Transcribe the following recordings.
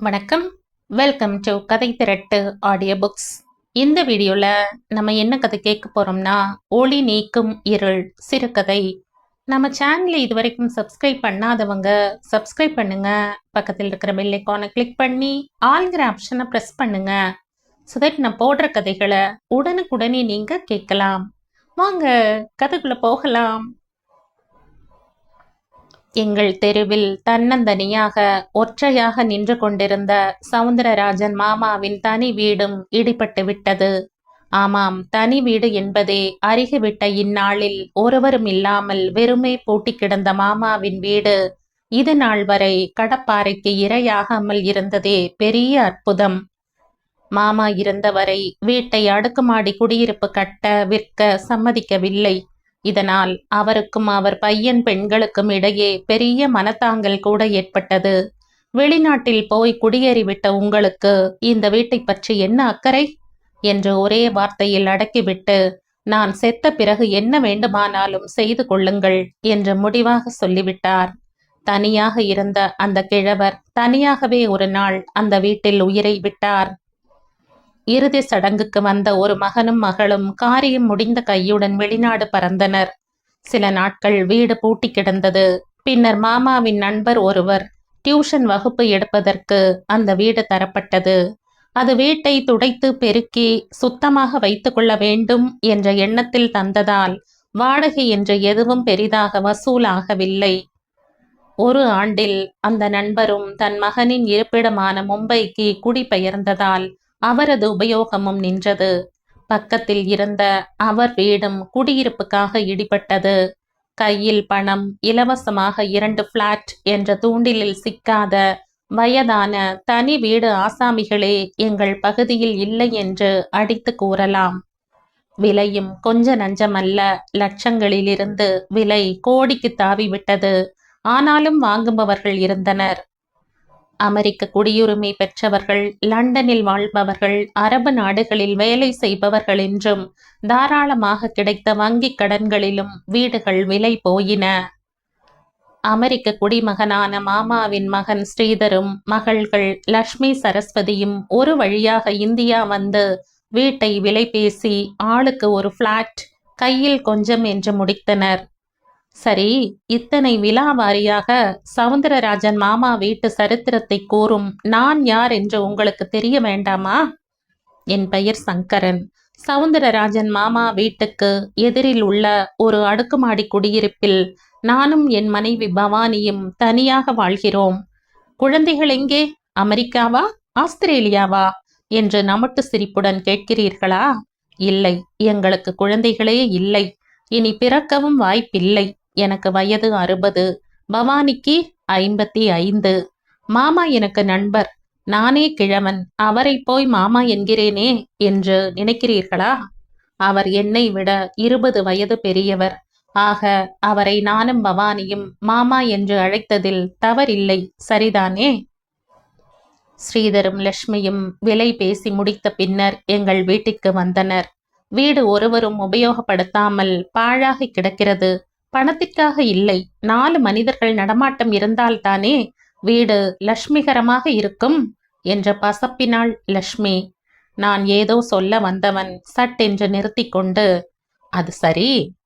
வணக்கம். Welcome to கதை திரட்டு audio books இந்த வீடியோவில் நம்ம என்ன கதை கேட்க போகிறோம்னா ஒளி நீக்கும் இருள் சிறுகதை. நம்ம சேனலை இது வரைக்கும் சப்ஸ்கிரைப் பண்ணாதவங்க சப்ஸ்கிரைப் பண்ணுங்க. பக்கத்தில் இருக்கிற பெல் ஐக்கானை கிளிக் பண்ணி ஆல்கிற ஆப்ஷனை ப்ரெஸ் பண்ணுங்க. ஸோ தட் நான் போடுற கதைகளை உடனுக்குடனே நீங்கள் கேட்கலாம். வாங்க கதைக்குள்ளே போகலாம். எங்கள் தெருவில் தன்னந்தனியாக ஒற்றையாக நின்று கொண்டிருந்த சவுந்தரராஜன் மாமாவின் தனி வீடும் இடிபட்டு விட்டது. ஆமாம் தனி வீடு என்பதே அருகிவிட்ட இந்நாளில் ஒருவரும் இல்லாமல் வெறுமே பூட்டி கிடந்த மாமாவின் வீடு. இது நாள் வரை கடப்பாறைக்கு இரையாகாமல் இருந்ததே பெரிய அற்புதம். மாமா இருந்தவரை வீட்டை அடுக்குமாடி குடியிருப்பு கட்ட விற்க சம்மதிக்கவில்லை. இதனால் அவருக்கும் அவர் பையன் பெண்களுக்கும் இடையே பெரிய மனத்தாங்கல் கூட ஏற்பட்டது. வெளிநாட்டில் போய் குடியேறிவிட்ட உங்களுக்கு இந்த வீட்டை பற்றி என்ன அக்கறை? என்று ஒரே வார்த்தையில் அடக்கிவிட்டு நான் செத்த பிறகு என்ன வேண்டுமானாலும் செய்து கொள்ளுங்கள் என்று முடிவாக சொல்லிவிட்டார். தனியாக இருந்த அந்த கிழவர் தனியாகவே ஒரு நாள் அந்த வீட்டில் உயிரை விட்டார். இறுதி சடங்குக்கு வந்த ஒரு மகனும் மகளும் காரியம் முடிந்த கையுடன் வெளிநாடு பறந்தனர். சில நாட்கள் வீடு பூட்டி கிடந்தது. பின்னர் மாமாவின் நண்பர் ஒருவர் டியூஷன் வகுப்பு எடுப்பதற்கு அந்த வீடு தரப்பட்டது. அது வீட்டை துடைத்து பெருக்கி சுத்தமாக வைத்துக்கொள்ள வேண்டும் என்ற எண்ணத்தில் தந்ததால் வாடகை என்று எதுவும் பெரிதாக வசூலாகவில்லை. ஒரு ஆண்டில் அந்த நண்பரும் தன் மகனின் இருப்பிடமான மும்பைக்கு குடிபெயர்ந்ததால் அவரது உபயோகமும் நின்றது. பக்கத்தில் இருந்த அவர் வீடும் குடியிருப்புக்காக இடிபட்டது. கையில் பணம் இலவசமாக இரண்டு பிளாட் என்ற தூண்டிலில் சிக்காத வயதான தனி வீடு ஆசாமிகளே எங்கள் பகுதியில் இல்லை என்று அடித்து கூறலாம். விலையும் கொஞ்ச நஞ்சமல்ல. லட்சங்களிலிருந்து விலை கோடிக்கு தாவிவிட்டது ஆனாலும் வாங்குபவர்கள் இருந்தனர். அமெரிக்க குடியுரிமை பெற்றவர்கள் லண்டனில் வாழ்பவர்கள் அரபு நாடுகளில் வேலை செய்பவர்கள் என்றும் தாராளமாக கிடைத்த வங்கிக் கடன்களிலும் வீடுகள் விலை போயின. அமெரிக்க குடிமகனான மாமாவின் மகன் ஸ்ரீதரும் மகள்கள் லக்ஷ்மி சரஸ்வதியும் ஒரு வழியாக இந்தியா வந்து வீட்டை விலை பேசி ஆளுக்கு ஒரு பிளாட் கையில் கொஞ்சம் என்று முடித்தனர். சரி இத்தனை விழாவாரியாக சவுந்தரராஜன் மாமா வீட்டு சரித்திரத்தை கூறும் நான் யார் என்று உங்களுக்கு தெரிய வேண்டாமா? என் பெயர் சங்கரன். சவுந்தரராஜன் மாமா வீட்டுக்கு எதிரில் உள்ள ஒரு அடுக்குமாடி குடியிருப்பில் நானும் என் மனைவி பவானியும் தனியாக வாழ்கிறோம். குழந்தைகள் எங்கே? அமெரிக்காவா? ஆஸ்திரேலியாவா? என்று நமட்டு சிரிப்புடன் கேட்கிறீர்களா? இல்லை எங்களுக்கு குழந்தைகளே இல்லை. இனி பிறக்கவும் வாய்ப்பில்லை. எனக்கு வயது அறுபது. பவானிக்கு ஐம்பத்தி ஐந்து. மாமா எனக்கு நண்பர். நானே கிழவன். அவரை போய் மாமா என்கிறேனே என்று நினைக்கிறீர்களா? அவர் என்னை விட இருபது வயது பெரியவர். ஆக அவரை நானும் பவானியும் மாமா என்று அழைத்ததில் தவறில்லை. சரிதானே? ஸ்ரீதரும் லட்சுமியும் விலை பேசி முடித்த பின்னர் எங்கள் வீட்டிற்கு வந்தனர். வீடு ஒருவரும் உபயோகப்படுத்தாமல் பாழாகி கிடக்கிறது. பணத்திற்காக இல்லை. நாலு மனிதர்கள் நடமாட்டம் இருந்தால்தானே வீடு லட்சுமிகரமாக இருக்கும் என்ற பசப்பினாள் லக்ஷ்மி நான் ஏதோ சொல்ல வந்தவன் சட்டென்று நிறுத்தி கொண்டு அது சரி.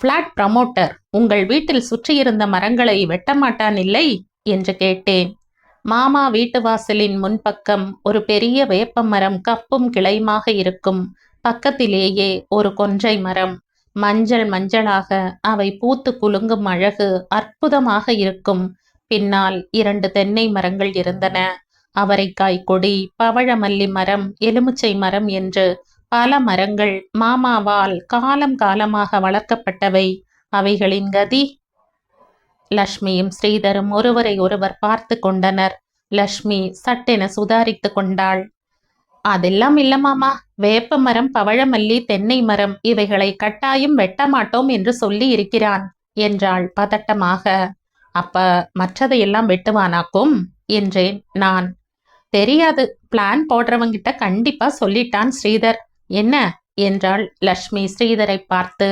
ஃப்ளாட் ப்ரமோட்டர் உங்கள் வீட்டில் சுற்றியிருந்த மரங்களை வெட்டமாட்டான் இல்லை? என்று கேட்டேன். மாமா வீட்டு வாசலின் முன்பக்கம் ஒரு பெரிய வேப்ப மரம் கப்பும் கிளைமாக இருக்கும். பக்கத்திலேயே ஒரு கொன்றை மரம். மஞ்சள் மஞ்சளாக அவை பூத்து குலுங்கும் அழகு அற்புதமாக இருக்கும். பின்னால் இரண்டு தென்னை மரங்கள் இருந்தன. அவரைக்காய் கொடி பவழமல்லி மரம் எலுமிச்சை மரம் என்று பல மரங்கள் மாமாவால் காலம் காலமாக வளர்க்கப்பட்டவை. அவைகளின் கதி? லக்ஷ்மியும் ஸ்ரீதரும் ஒருவரை ஒருவர் பார்த்து கொண்டனர். லக்ஷ்மி சட்டென சுதாரித்து கொண்டாள். அதெல்லாம் இல்ல மாமா. வேப்ப மரம் பவழமல்லி தென்னை மரம் இவைகளை கட்டாயம் வெட்ட மாட்டோம் என்று சொல்லி இருக்கிறான் என்றாள் பதட்டமாக. அப்ப மற்றதையெல்லாம் வெட்டுவானாக்கும்? என்றேன் நான். தெரியாது. பிளான் போடுறவங்கிட்ட கண்டிப்பா சொல்லிட்டான் ஸ்ரீதர். என்ன? என்றாள் லக்ஷ்மி ஸ்ரீதரை பார்த்து.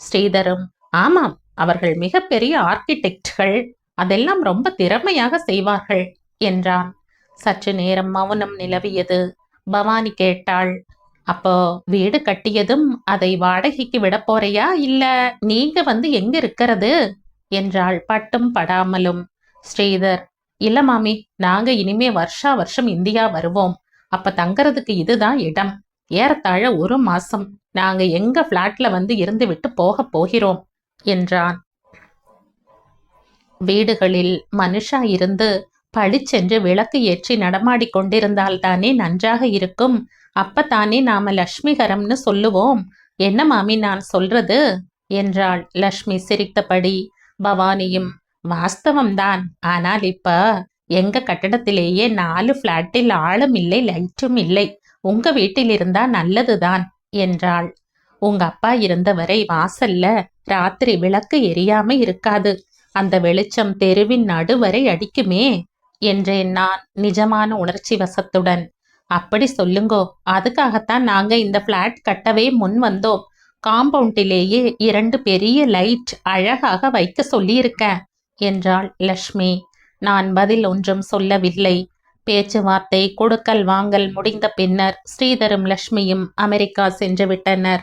ஸ்ரீதரும் ஆமாம் அவர்கள் மிகப்பெரிய ஆர்கிடெக்ட்கள் அதெல்லாம் ரொம்ப திறமையாக செய்வார்கள் என்றான். சற்று நேரம் மௌனம் நிலவியது. பவானி கேட்டாள் அப்போ வீடு கட்டியதும் அதை வாடகைக்கு விட போறையா? இல்ல நீங்க வந்து எங்க இருக்கிறது? என்றாள் பட்டும் படாமலும். ஸ்ரீதர் இல்ல மாமி நாங்க இனிமே வருஷா வருஷம் இந்தியா வருவோம். அப்ப தங்கறதுக்கு இதுதான் இடம். ஏறத்தாழ ஒரு மாசம். நாங்க எங்க பிளாட்ல வந்து இருந்து விட்டு போக போகிறோம் என்றான். வீடுகளில் மனுஷா இருந்து பளிச்சென்று விளக்கு ஏற்றி நடமாடிக் கொண்டிருந்தால்தானே நன்றாக இருக்கும். அப்பத்தானே நாம லக்ஷ்மிகரம்னு சொல்லுவோம். என்ன மாமி நான் சொல்றது? என்றாள் லக்ஷ்மி சிரித்தபடி. பவானியும் வாஸ்தவம்தான். ஆனால் இப்ப எங்க கட்டடத்திலேயே நாலு பிளாட்டில் ஆளும் இல்லை லைட்டும் இல்லை. உங்க வீட்டில் இருந்தா நல்லதுதான் என்றாள். உங்க அப்பா இருந்தவரை வாசல்ல ராத்திரி விளக்கு எரியாம இருக்காது. அந்த வெளிச்சம் தெருவின் நடுவரை அடிக்குமே. என்றேன் நான் நிஜமான உணர்ச்சி வசத்துடன். அப்படி சொல்லுங்கோ. அதுக்காகத்தான் நாங்க இந்த பிளாட் கட்டவே முன் வந்தோம். காம்பவுண்டிலேயே இரண்டு பெரிய லைட் அழகாக வைக்க சொல்லியிருக்க என்றாள் லக்ஷ்மி. நான் பதில் ஒன்றும் சொல்லவில்லை. பேச்சுவார்த்தை கொடுக்கல் வாங்கல் முடிந்த பின்னர் ஸ்ரீதரும் லக்ஷ்மியும் அமெரிக்கா சென்று விட்டனர்.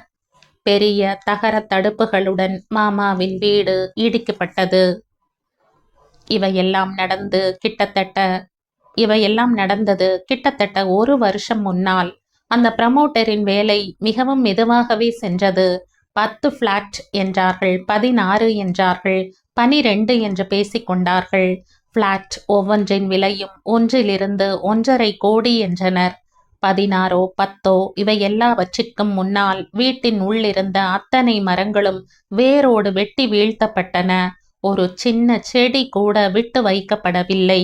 பெரிய தகர தடுப்புகளுடன் மாமாவின் வீடு இடிக்கப்பட்டது. இவையெல்லாம் நடந்து கிட்டத்தட்ட இவையெல்லாம் நடந்தது கிட்டத்தட்ட ஒரு வருஷம் முன்னால். அந்த ப்ரமோட்டரின் வேலை மிகவும் மெதுவாகவே சென்றது. பத்து ஃப்ளாட் என்றார்கள் பதினாறு என்றார்கள் பனிரெண்டு என்று பேசிக்கொண்டார்கள் ஃப்ளாட் ஒவ்வொன்றின் விலையும் ஒன்றிலிருந்து ஒன்றரை கோடி என்றனர். பதினாறோ பத்தோ இவை எல்லாவற்றிற்கும் முன்னால் வீட்டின் உள்ளிருந்த அத்தனை மரங்களும் வேரோடு வெட்டி வீழ்த்தப்பட்டன. ஒரு சின்ன செடி கூட விட்டு வைக்கப்படவில்லை.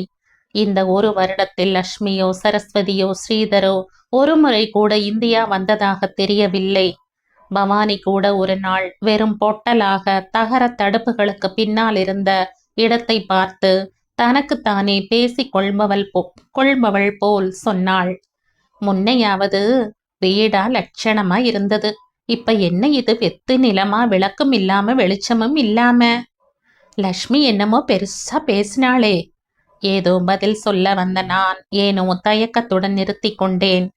இந்த ஒரு வருடத்தில் லக்ஷ்மியோ சரஸ்வதியோ ஸ்ரீதரோ ஒரு முறை கூட இந்தியா வந்ததாக தெரியவில்லை. பவானி கூட ஒரு நாள் வெறும் பொட்டலாக தகர தடுப்புகளுக்கு பின்னால் இருந்த இடத்தை பார்த்து தனக்குத்தானே பேசிக் கொள்பவள் போ கொள்பவள் போல் சொன்னாள். முன்னையாவது வீடா லட்சணமா இருந்தது. இப்ப என்ன இது? வெத்து நிலமா? விளக்கும் இல்லாம வெளிச்சமும் இல்லாம? லக்ஷ்மி என்னமோ பெருசா பேசினாளே. ஏதோ பதில் சொல்ல வந்த நான் ஏனோ தயக்கத்துடன் நிறுத்தி கொண்டேன்.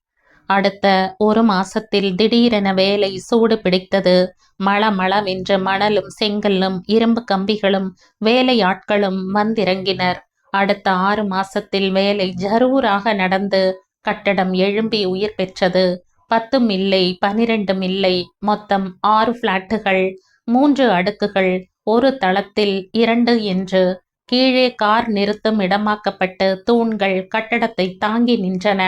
அடுத்த ஒரு மாசத்தில் திடீரென வேலை சூடு பிடித்தது. மளமளவென்று மணலும் செங்கல்லும் இரும்பு கம்பிகளும் வேலையாட்களும் வந்திறங்கினர். அடுத்த ஆறு மாசத்தில் வேலை ஜரூராக நடந்து கட்டடம் எழும்பி உயிர் பெற்றது. பத்தும் இல்லை பனிரெண்டும் இல்லை. மொத்தம் ஆறு பிளாட்டுகள் மூன்று அடுக்குகள் ஒரு தளத்தில் இரண்டு என்று கீழே கார் நிறுத்தும் இடமாக்கப்பட்டு தூண்கள் கட்டடத்தை தாங்கி நின்றன.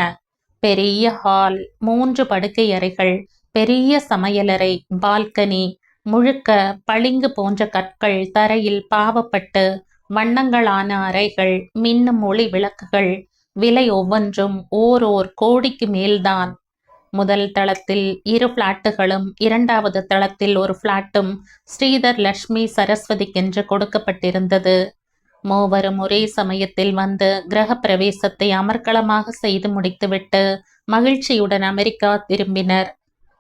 பெரிய ஹால் மூன்று படுக்கை அறைகள் பெரிய சமையலறை பால்கனி முழுக்க பளிங்கு போன்ற கற்கள் தரையில் பாவப்பட்டு வண்ணங்களான அறைகள் மின்னும் ஒளி விளக்குகள் விலை ஒவ்வொன்றும் ஓர் ஓர் கோடிக்கு மேல்தான். முதல் தளத்தில் இரு பிளாட்டுகளும் இரண்டாவது தளத்தில் ஒரு பிளாட்டும் ஸ்ரீதர் லக்ஷ்மி சரஸ்வதிக்கென்று கொடுக்கப்பட்டிருந்தது. மூவரும் ஒரே சமயத்தில் வந்து கிரக பிரவேசத்தை அமர்க்களமாக செய்து முடித்துவிட்டு மகிழ்ச்சியுடன் அமெரிக்கா திரும்பினர்.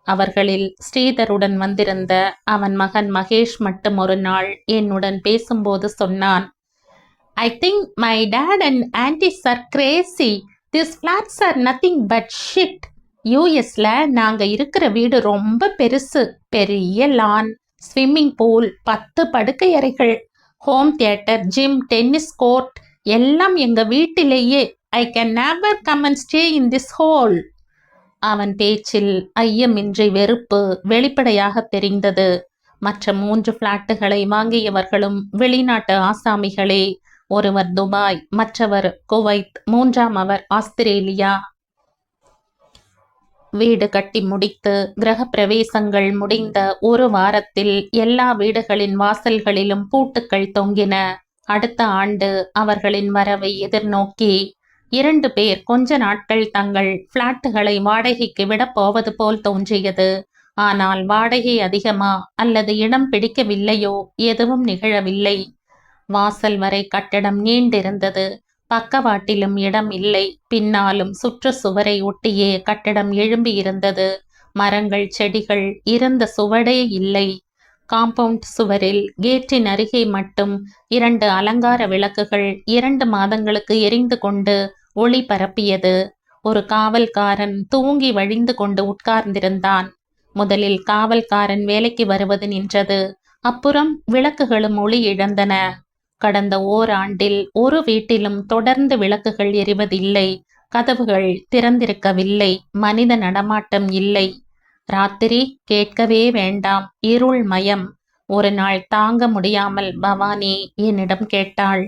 அவர்களில் ஸ்ரீதருடன் வந்திருந்த அவன் மகன் மகேஷ் மட்டும் ஒரு நாள் என்னுடன் பேசும்போது சொன்னான் I think my dad and aunty are crazy this flats are nothing but shit யூஎஸ்ல நாங்க இருக்கிற வீடு ரொம்ப பெருசு. பெரிய லான் ஸ்விம்மிங் பூல் பத்து படுக்கை அறைகள் home theatre gym tennis court எல்லாம் எங்க வீட்டிலேயே. I can never come and stay in this hole அவன் பேச்சில் ஐயமின்றி வெறுப்பு வெளிப்படையாக தெரிந்தது. மற்ற மூன்று பிளாட்டுகளை வாங்கியவர்களும் வெளிநாட்டு ஆசாமிகளே. ஒருவர் துபாய் மற்றவர் குவைத் மூன்றாம் அவர் ஆஸ்திரேலியா. வீடு கட்டி முடித்து கிரக பிரவேசங்கள் முடிந்த ஒரு வாரத்தில் எல்லா வீடுகளின் வாசல்களிலும் பூட்டுக்கள் தொங்கின. அடுத்த ஆண்டு அவர்களின் வரவை எதிர்நோக்கி இரண்டு பேர் கொஞ்ச நாட்கள் தங்கள் பிளாட்டுகளை வாடகைக்கு விடப் போவது போல் தோன்றியது. ஆனால் வாடகை அதிகமா அல்லது இடம் பிடிக்கவில்லையோ எதுவும் நிகழவில்லை. வாசல் வரை கட்டடம் நீண்டிருந்தது. பக்கவாட்டிலும் இடம் இல்லை. பின்னாலும் சுற்று சுவரை ஒட்டியே கட்டடம் எழும்பியிருந்தது. மரங்கள் செடிகள் இருந்த சுவடே இல்லை. காம்பவுண்ட் சுவரில் கேட்டின் அருகே மட்டும் இரண்டு அலங்கார விளக்குகள் இரண்டு மாதங்களுக்கு எரிந்து கொண்டு ஒளி பரப்பியது. ஒரு காவல்காரன் தூங்கி வழிந்து கொண்டு உட்கார்ந்திருந்தான். முதலில் காவல்காரன் வேலைக்கு வருவது நின்றது. அப்புறம் விளக்குகளும் ஒளி இழந்தன. கடந்த ஓராண்டில் ஒரு வீட்டிலும் தொடர்ந்து விளக்குகள் எரிவதில்லை கதவுகள் திறந்திருக்கவில்லை மனித நடமாட்டம் இல்லை. ராத்திரி கேட்கவே வேண்டாம் இருள் மயம். ஒரு நாள் தாங்க முடியாமல் பவானி என்னிடம் கேட்டாள்.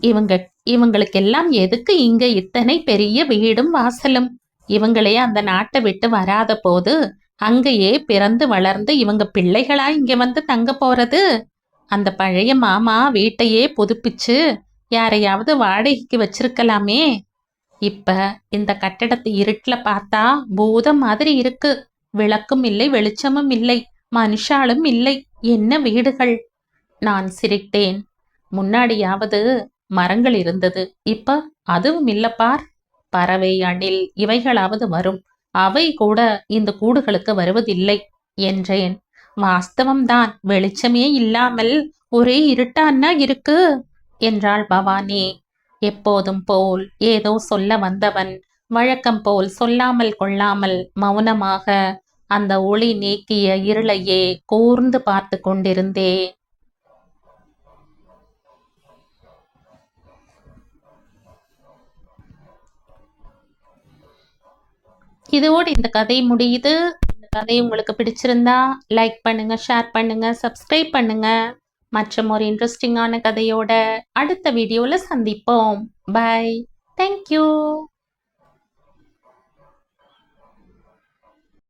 இவங்க இவங்களுக்கெல்லாம் எதுக்கு இங்க இத்தனை பெரிய வீடும் வாசலும்? இவங்களே அந்த நாட்டை விட்டு வராத போது அங்கேயே பிறந்து வளர்ந்து இவங்க பிள்ளைகளா இங்க வந்து தங்க போறது? அந்த பழைய மாமா வீட்டையே புதுப்பிச்சு யாரையாவது வாடகைக்கு வச்சிருக்கலாமே. இப்ப இந்த கட்டடத்தை இருட்டுல பார்த்தா பூதம் மாதிரி இருக்கு. விளக்கும் இல்லை வெளிச்சமும் இல்லை மனுஷாலும் இல்லை. என்ன வீடுகள்? நான் சிரித்தேன். முன்னாடியாவது மரங்கள் இருந்தது. இப்ப அதுவும் இல்ல பார் பறவை அணில் இவைகளாவது வரும். அவை கூட இந்த கூடுகளுக்கு வருவதில்லை என்றேன். வாஸ்தவம்தான். வெளிச்சமே இல்லாமல் ஒரே இருட்டான்னா இருக்கு? என்றாள் பவானி. எப்போதும் போல் ஏதோ சொல்ல வந்தவன். வழக்கம் போல் சொல்லாமல் கொள்ளாமல் மௌனமாக அந்த ஒளி நீக்கிய இருளையே கூர்ந்து பார்த்து கொண்டிருந்தே. இதோடு இந்த கதை முடியுது. கதை உங்களுக்கு பிடிச்சிருந்தா லைக் பண்ணுங்க ஷேர் பண்ணுங்க சப்ஸ்கிரைப் பண்ணுங்க. மற்றும் ஒரு இன்ட்ரெஸ்டிங்கான கதையோட அடுத்த வீடியோவில் சந்திப்போம். By thank you